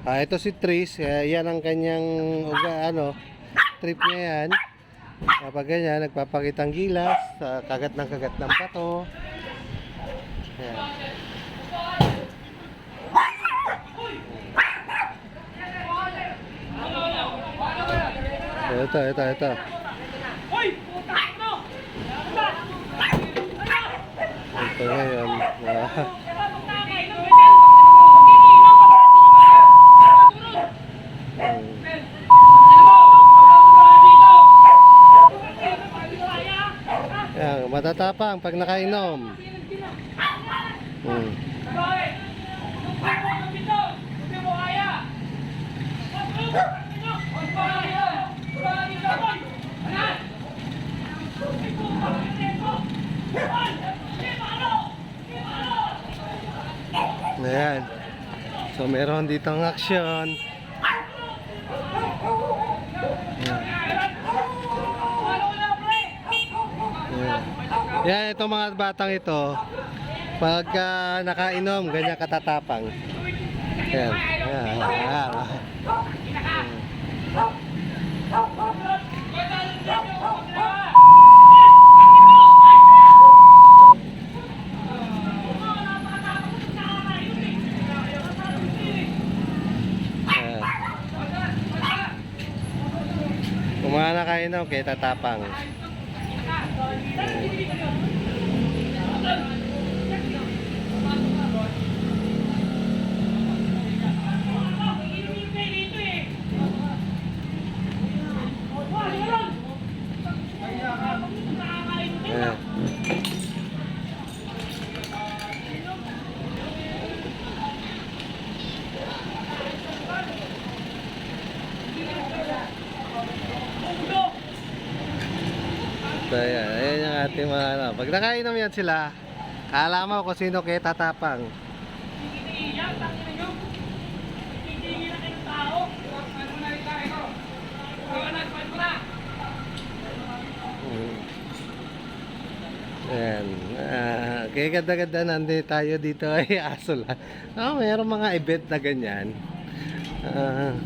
Ah, ito si Tris, eh, yan ang kanyang uga, ano, trip niya yan. Kapag ganyan, nagpapakitang gilas, sa kagat ng kagat ng pato. Yan. Ito, ito, ito. Ito ngayon. ah, yan, matatapang pag nakainom. Hmm. Ayan. So meron ditong action. Yan, itong mga batang ito, pagka nakainom, ganyan katatapang. Ayan. Ayan. Kung mga nakainom, kaya tatapang. Ayan. So, ayan. Ayan yung ating mga ano. Pag nakainom yan sila, kala mo kung sino kaya tatapang. Mm. Ayan. Ah, kaya ganda-ganda nandito tayo dito ay aso lang. Oh, mayroong mga event na ganyan. Ah,